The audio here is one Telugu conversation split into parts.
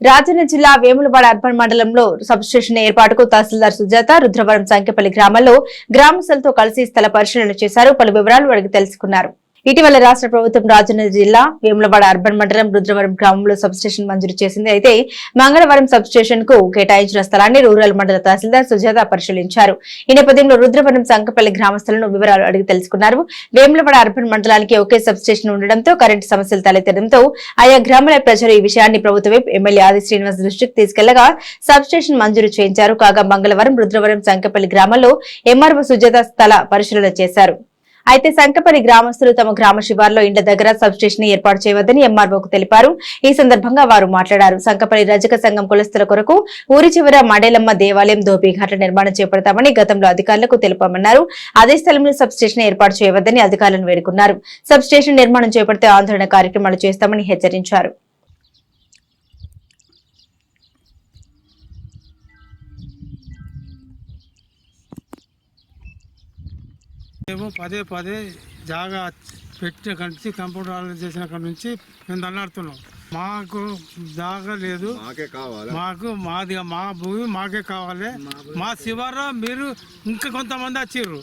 రాజన్న జిల్లా వేములవాడ అర్బన్ మండలంలో సబ్స్టేషన్ ఏర్పాటుకు తహసీల్దార్ సుజాత రుద్రవరం సంఖ్యపల్లి గ్రామంలో గ్రామస్తులతో కలిసి స్థల పరిశీలన చేశారు. పలు వివరాలు అడిగి తెలుసుకున్నారు. ఇటీవల రాష్ట్ర ప్రభుత్వం రాజన్న జిల్లా వేములవాడ అర్బన్ మండలం రుద్రవరం గ్రామంలో సబ్స్టేషన్ మంజూరు చేసింది. అయితే మంగళవారం సబ్స్టేషన్కు కేటాయించిన స్థలాన్ని రూరల్ మండల తహసీల్దార్ సుజాత పరిశీలించారు. ఈ నేపథ్యంలో రుద్రవరం సంకపల్లి గ్రామస్తులను వివరాలు అడిగి తెలుసుకున్నారు. వేములవాడ అర్బన్ మండలానికి ఒకే సబ్స్టేషన్ ఉండడంతో కరెంటు సమస్యలు తలెత్తడంతో ఆయా గ్రామాల ప్రజలు ఈ విషయాన్ని ప్రభుత్వ ఎమ్మెల్యే ఆది శ్రీనివాస్ దృష్టికి తీసుకెళ్ళగా సబ్స్టేషన్ మంజూరు చేయించారు. కాగా మంగళవారం రుద్రవరం సంకపల్లి గ్రామంలో ఎంఆర్ఓ సుజాత స్థల పరిశీలన చేశారు. అయితే సంకపల్లి గ్రామస్తులు తమ గ్రామ శివార్లో ఇండ్ల దగ్గర సబ్స్టేషన్ ఏర్పాటు చేయవద్దని ఎంఆర్ఓకు తెలిపారు. ఈ సందర్భంగా వారు మాట్లాడారు. సంకపల్లి రజక సంఘం కులస్తుల కొరకు ఊరి చివర మడేలమ్మ దేవాలయం ఘాట్ల నిర్మాణం చేపడతామని గతంలో అధికారులకు తెలిపామన్నారు. అదే స్థలంలో సబ్స్టేషన్ ఏర్పాటు చేయవద్దని అధికారులను వేడుకున్నారు. సబ్స్టేషన్ నిర్మాణం చేపడితే ఆందోళన కార్యక్రమాలు చేస్తామని హెచ్చరించారు. మేము పదే పదే జాగా పెట్టిన నుంచి కంప్యూటర్ చేసిన కాడ నుంచి మేము దండాడుతున్నాం మాకు జాగా లేదు. మాకే కావాలి? మాకు మాది మా భూమి మాకే కావాలి. మా శివార మీరు ఇంకా కొంతమంది వచ్చిర్రు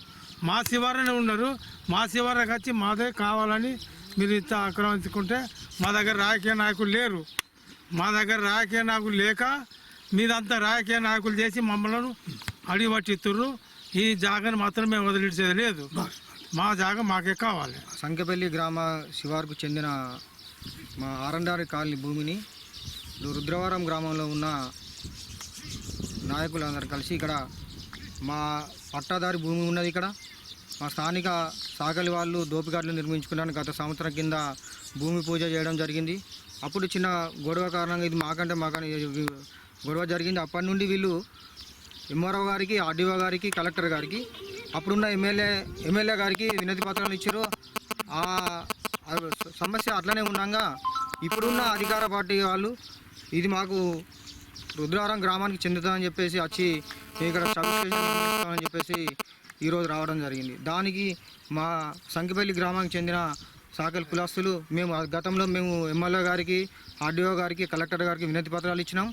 మా శివారనే ఉన్నారు. మా శివారకు వచ్చి మాదే కావాలని మీరు ఇంత ఆక్రమించుకుంటే మా దగ్గర రాజకీయ నాయకులు లేరు. మా దగ్గర రాజకీయ నాయకులు లేక మీదంతా రాజకీయ నాయకులు చేసి మమ్మల్ని అడిగి పట్టిస్తుర్రు ఈ జాగాని మాత్రం మేము వదిలించేది లేదు. మా జాగా మాకే కావాలి. సంకెపల్లి గ్రామ శివారుకు చెందిన మా ఆరండారి కాలనీ భూమిని రుద్రవరం గ్రామంలో ఉన్న నాయకులందరూ కలిసి ఇక్కడ మా పట్టాదారి భూమి ఉన్నది ఇక్కడ. మా స్థానిక సాగలి వాళ్ళు దోపిఘాట్లు నిర్మించుకున్నాను గత సంవత్సరం కింద భూమి పూజ చేయడం జరిగింది. అప్పుడు చిన్న గొడవ కారణంగా ఇది మాకంటే మాకని గొడవ జరిగింది. అప్పటి నుండి వీళ్ళు ఎంఆర్ఓ గారికి ఆర్డీఓ గారికి కలెక్టర్ గారికి అప్పుడున్న ఎమ్మెల్యే ఎమ్మెల్యే గారికి వినతి పత్రాలు ఇచ్చారు. ఆ సమస్య అట్లనే ఉండగా ఇప్పుడున్న అధికార పార్టీ వాళ్ళు ఇది మాకు రుద్రారం గ్రామానికి చెందుతుందని చెప్పేసి వచ్చి మేము ఇక్కడ సబ్ స్టేషన్ చెప్పేసి ఈరోజు రావడం జరిగింది. దానికి మా సంకిపల్లి గ్రామానికి చెందిన సాకల్ కులాస్తులు మేము గతంలో మేము ఎమ్మెల్యే గారికి ఆర్డీఓ గారికి కలెక్టర్ గారికి వినతి పత్రాలు ఇచ్చినాం.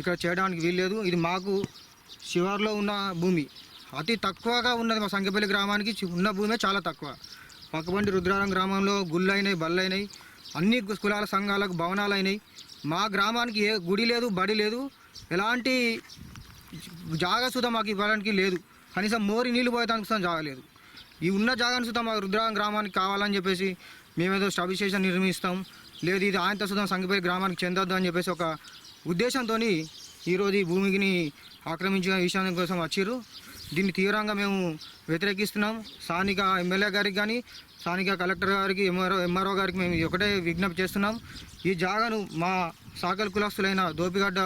ఇక్కడ చేయడానికి వీల్లేదు. ఇది మాకు శివార్లో ఉన్న భూమి. అతి తక్కువగా ఉన్నది మా సంగపల్లి గ్రామానికి. ఉన్న భూమే చాలా తక్కువ. పక్కబండి రుద్రారం గ్రామంలో గుళ్ళైనవి అయినాయి అన్ని కులాల సంఘాలకు భవనాలు అయినాయి మా గ్రామానికి ఏ గుడి లేదు బడి లేదు. ఎలాంటి జాగా సుధా మాకు ఇవ్వడానికి లేదు. కనీసం మోరి నీళ్ళు పోయడానికి సుతం జాగా లేదు ఈ ఉన్న జాగాను సుతం మా రుద్రారం గ్రామానికి కావాలని చెప్పేసి మేమేదో స్టబ్ స్టేషన్ నిర్మిస్తాం. లేదు ఇది ఆయనతో సుతం సంగపల్లి గ్రామానికి చెందొద్దు అని చెప్పేసి ఒక ఉద్దేశంతో ఈరోజు ఈ భూమికిని ఆక్రమించిన విషయాన్ని కోసం వచ్చిర్రు. దీన్ని తీవ్రంగా మేము వ్యతిరేకిస్తున్నాం. స్థానిక ఎమ్మెల్యే గారికి కానీ స్థానిక కలెక్టర్ గారికి ఎంఆర్ఓ ఎంఆర్ఓ గారికి మేము ఒకటే విజ్ఞప్తి చేస్తున్నాం. ఈ జాగాను మా సాకల్ కులస్తులైన దోపిగడ్డ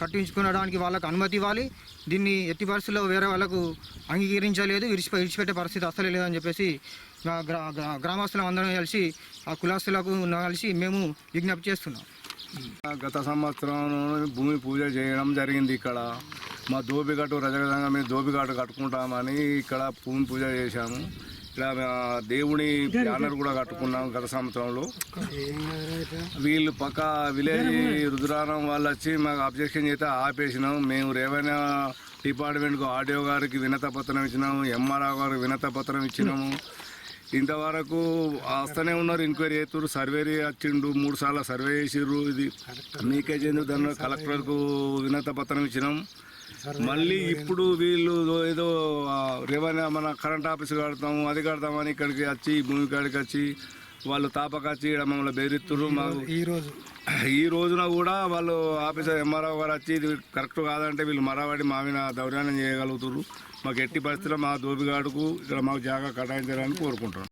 కట్టించుకోవడానికి వాళ్ళకు అనుమతి ఇవ్వాలి. దీన్ని ఎట్టి పరిస్థితుల్లో వేరే వాళ్ళకు అంగీకరించలేదు. విడిచి విడిచిపెట్టే పరిస్థితి అస్సలే లేదని చెప్పేసి గ్రామస్తులం అందరం కలిసి ఆ కులస్తులకు కలిసి మేము విజ్ఞప్తి చేస్తున్నాం. గత సంవత్సరం భూమి పూజ చేయడం జరిగింది ఇక్కడ. మా దోబిఘాటు రజగతంగా మేము దోబిఘాటు కట్టుకుంటామని ఇక్కడ భూమి పూజ చేశాము. ఇక్కడ మా దేవుని బ్యానర్ కూడా కట్టుకున్నాం గత సంవత్సరంలో. వీళ్ళు పక్క విలేజ్ రుద్రారం వాళ్ళు వచ్చి మాకు అబ్జెక్షన్ చేస్తే ఆపేసినాం. మేము రెవెన్యూ డిపార్ట్మెంట్కు ఆర్డీఓ గారికి వినతపత్రం ఇచ్చినాము ఎంఆర్ఆ గారికి వినతపత్రం ఇచ్చినాము. ఇంతవరకు వస్తూనే ఉన్నారు ఎంక్వైరీ అవుతారు సర్వే వచ్చిండు మూడు సార్లు సర్వే చేసిర్రు. ఇది మీకే చెందు దాని కలెక్టర్కు వినత పత్రం ఇచ్చినాం. మళ్ళీ ఇప్పుడు వీళ్ళు ఏదో రెవెన్యూ మన కరెంట్ ఆఫీస్ కడతాము అది కడతామని ఇక్కడికి వచ్చి భూమి కాడికి వచ్చి వాళ్ళు తాపకొచ్చి ఇక్కడ మమ్మల్ని బెదిరిస్తున్నారు మాకు ఈరోజు ఈ రోజున కూడా వాళ్ళు ఆఫీసర్ ఎంఆర్ఓ గారు వచ్చి ఇది కరెక్ట్ కాదంటే వీళ్ళు మరావాడి మా మీద దౌర్యాన్యం చేయగలుగుతారు మాకు ఎట్టి పరిస్థితుల్లో మా దోబిగాడుకు ఇక్కడ మాకు జాగా కేటాయించాలని కోరుకుంటున్నాం.